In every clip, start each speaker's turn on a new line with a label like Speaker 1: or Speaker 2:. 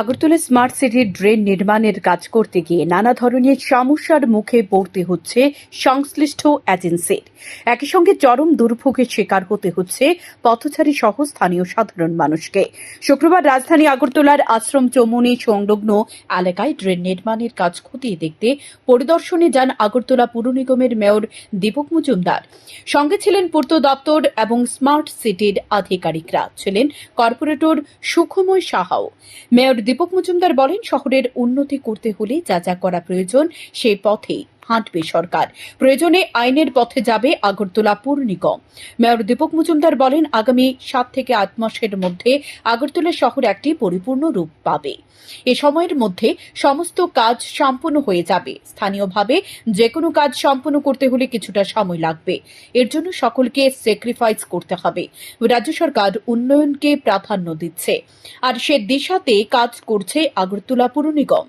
Speaker 1: Agartala smart সিটির drain নির্মাণের কাজ করতে গিয়ে নানা ধরনের সমস্যার মুখে পড়তে হচ্ছে সংশ্লিষ্ট এজেন্সির। একই সঙ্গে চরম দুর্ভোগের শিকার হতে হচ্ছে পথচারী সহ স্থানীয় সাধারণ মানুষকে। শুক্রবার রাজধানী আগরতলার আশ্রম চমুনি সংলগ্ন এলাকায় ড্রেন নির্মাণের কাজ খতিয়ে দেখতে পরিদর্শনে যান আগরতলা পুর নিগমের মেয়র দীপক মজুমদার। সঙ্গে ছিলেন পূর্ত দপ্তর এবং স্মার্ট সিটির আধিকারিকরা। ছিলেন কর্পোরেটর সুখময় সাহাও। মেয়র দীপক মজুমদার বলেন শহরের উন্নতি করতে হলে যা যা করা প্রয়োজন সেই পথেই। হাঁটবে সরকার। প্রয়োজনে আইনের পথে যাবে আগরতলা পুর নিগম। মেয়র দীপক মজুমদার বলেন, আগামী সাত থেকে আট মাসের মধ্যে আগরতলা শহর একটি পরিপূর্ণ রূপ পাবে। এ সময়ের মধ্যে সমস্ত কাজ সম্পূর্ণ হয়ে যাবে। স্থানীয়ভাবে যে কোনো কাজ সম্পূর্ণ করতে হলে কিছুটা সময় লাগবে। এর জন্য সকলকে স্যাক্রিফাইস করতে হবে। রাজ্য সরকার উন্নয়নকে প্রাধান্য দিচ্ছে। আর সে দিশাতে কাজ করছে আগরতলা পুর নিগম।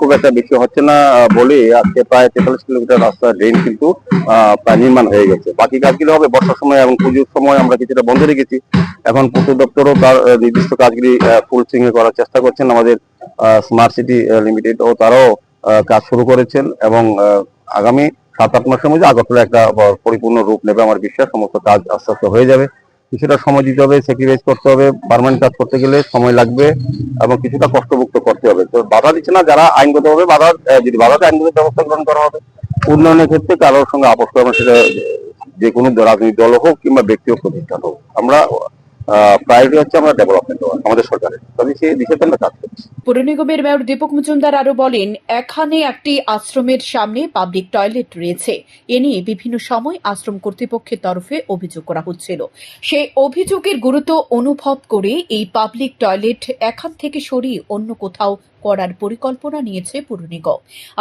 Speaker 2: খুব একটা বেশি হচ্ছে না বলে আজকে প্রায় তেতাল্লিশ কিলোমিটার রাস্তা ড্রেন কিন্তু প্রায় নির্মাণ হয়ে গেছে। বাকি কাজগুলো হবে বর্ষার সময় এবং পুজোর সময় আমরা কিছুটা বন্ধ রেখেছি। এখন পূর্ত দপ্তরও তার নির্দিষ্ট কাজগুলি ফুল এ করার চেষ্টা করছেন আমাদের স্মার্ট সিটি লিমিটেড ও তারাও কাজ শুরু করেছেন এবং আগামী সাত আট মাসের মধ্যে আগরতলা একটা পরিপূর্ণ রূপ নেবে আমার বিশ্বাস। সমস্ত কাজ আস্তে আস্তে হয়ে যাবে। কিছুটা সময় দিতে হবে স্যাক্রিফাইস করতে হবে পারমানেন্ট কাজ করতে গেলে সময় লাগবে এবং কিছুটা কষ্টভুক্ত করতে হবে। তো বাধা দিচ্ছে না যারা আইনগত আইনগতভাবে বাধা যদি বাধাতে আইনগত ব্যবস্থা গ্রহণ করা হবে, উন্নয়নের ক্ষেত্রে কারোর সঙ্গে আপোষ করবে সেটা যে কোনো রাজনৈতিক দল হোক কিংবা ব্যক্তি হোক প্রতিষ্ঠান হোক। আমরা প্রায়োরিটি হচ্ছে আমরা ডেভেলপমেন্ট আমাদের সরকারের। তবে সেই দিশাতে আমরা কাজ করছি।
Speaker 1: নিগমের মেয়র দীপক মজুমদার আরও বলেন, এখানে একটি আশ্রমের সামনে পাবলিক টয়লেট রয়েছে। এ নিয়ে বিভিন্ন সময় আশ্রম কর্তৃপক্ষের তরফে অভিযোগ করা হচ্ছিল। সেই অভিযোগের গুরুত্ব অনুভব করে এই পাবলিক টয়লেট এখান থেকে সরিয়ে অন্য কোথাও করার পরিকল্পনা নিয়েছে পুর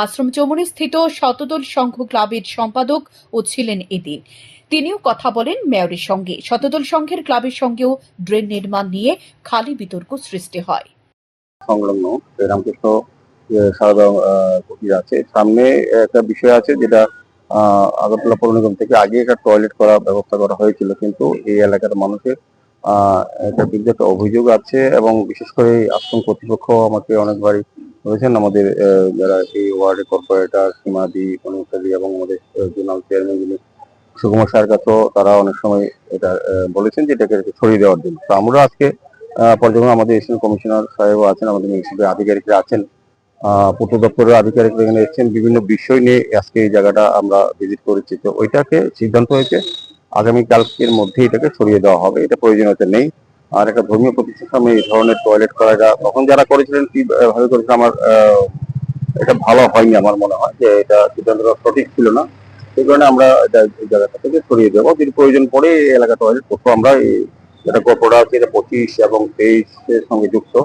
Speaker 1: আশ্রম চৌমনি স্থিত শতদল সংঘ ক্লাবের সম্পাদক ও ছিলেন এদিন। তিনিও কথা বলেন মেয়রের সঙ্গে। শতদল সংঘের ক্লাবের সঙ্গেও ড্রেন নির্মাণ নিয়ে খালি বিতর্ক সৃষ্টি হয়।
Speaker 2: সংলগ্ন রামকৃষ্ণ সারদা আছে। সামনে একটা বিষয় আছে যেটা আগরতলা পৌর নিগম থেকে আগে একটা টয়লেট করার ব্যবস্থা করা হয়েছিল, কিন্তু এই এলাকার মানুষের এটার বিরুদ্ধে একটা অভিযোগ আছে এবং বিশেষ করে আশ্রম কর্তৃপক্ষ আমাকে অনেকবারই বলেছেন, আমাদের যারা এই ওয়ার্ডের কর্পোরেটর, সীমাদি এবং আমাদের জোনাল চেয়ারম্যান যিনি সুকুমার স্যার কাছেও তারা অনেক সময় এটা বলেছেন যে এটাকে ছড়িয়ে দেওয়ার জন্য। তো আমরা আজকে পর্যবেক্ষণ আমাদের এসিস্ট্যান্ট কমিশনার সাহেব আছেন আমাদের মিউনিসিপ্যাল আধিকারিকরা আছেন পূর্ত দপ্তরের আধিকারিকরা এখানে এসেছেন বিভিন্ন বিষয় নিয়ে আজকে এই জায়গাটা আমরা ভিজিট করেছি। তো ওইটাকে সিদ্ধান্ত হয়েছে আগামী কালকের মধ্যে এটাকে সরিয়ে দেওয়া হবে এটা প্রয়োজনীয়তা নেই। আর একটা ধর্মীয় প্রতিষ্ঠান এই ধরনের টয়লেট করাটা তখন যারা করেছিলেন কি আহ, ভাবে করেছিলেন আমার এটা ভালো হয়নি আমার মনে হয় যে এটা সিদ্ধান্তটা সঠিক ছিল না। সেই কারণে আমরা জায়গাটা থেকে সরিয়ে দেবো। যদি প্রয়োজন পড়ে এই এলাকা টয়লেট করব আমরা যেটা গল্পটা আছে, এটা পঁচিশ এবং তেইশের সঙ্গে যুক্ত।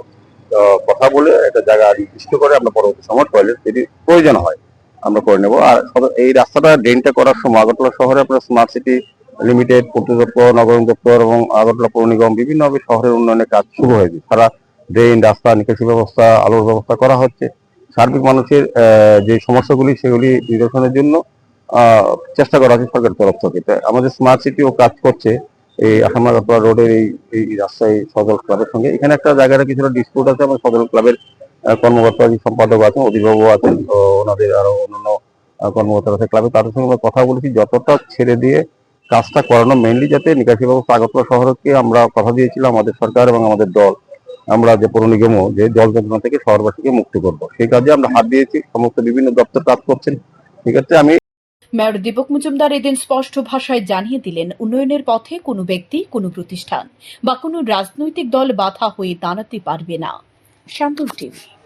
Speaker 2: কথা বলে একটা জায়গা নির্দিষ্ট করে আমরা পরবর্তী সময় টয়লেট যদি প্রয়োজন হয় আমরা করে নেব। আর এই রাস্তাটা ড্রেনটা করার সময় আগরতলা শহরে আপনার স্মার্ট সিটি লিমিটেড পূর্ত দপ্তর নগর দপ্তর এবং আগরতলা পৌর নিগম বিভিন্নভাবে শহরের উন্নয়নের কাজ শুরু হয়েছে সারা ড্রেন রাস্তা, নিকাশি ব্যবস্থা, আলোর ব্যবস্থা করা হচ্ছে। সার্বিক মানুষের যে সমস্যাগুলি সেগুলি নিরসনের জন্য চেষ্টা করা হচ্ছে সরকারের তরফ থেকে। আমাদের স্মার্ট সিটিও কাজ করছে। এই আসামাগাতোয়া রোডের এই এই রাস্তায় সদর ক্লাবের সঙ্গে। এখানে একটা জায়গাটা কিছুটা ডিসপুট আছে। আমার সদর ক্লাবের কর্মকর্তা সম্পাদক আছেন অভিভাবক আছেন। ওনাদের আরও অন্যান্য আহ, কর্মকর্তারা আছে। ক্লাবে তাদের সঙ্গে আমরা কথা বলেছি। যতটা ছেড়ে দিয়ে কাজটা করানো মেইনলি যাতে নিকাশি ব্যবস্থা আগরতলা শহরকে আমরা কথা দিয়েছিলাম আমাদের সরকার এবং আমাদের দল। আমরা যে পৌর নিগমও যে জল যন্ত্রণা থেকে শহরবাসীকে মুক্ত করব। সেই কাজে আমরা হাত দিয়েছি। সমস্ত বিভিন্ন দপ্তর কাজ করছেন। সেক্ষেত্রে আমি
Speaker 1: মেয়র দীপক মজুমদার এদিন স্পষ্ট ভাষায় জানিয়ে দিলেন, উন্নয়নের পথে কোনো ব্যক্তি, কোনো প্রতিষ্ঠান বা কোনো রাজনৈতিক দল বাধা হয়ে দাঁড়াতে পারবে না। শান্তল টিভি।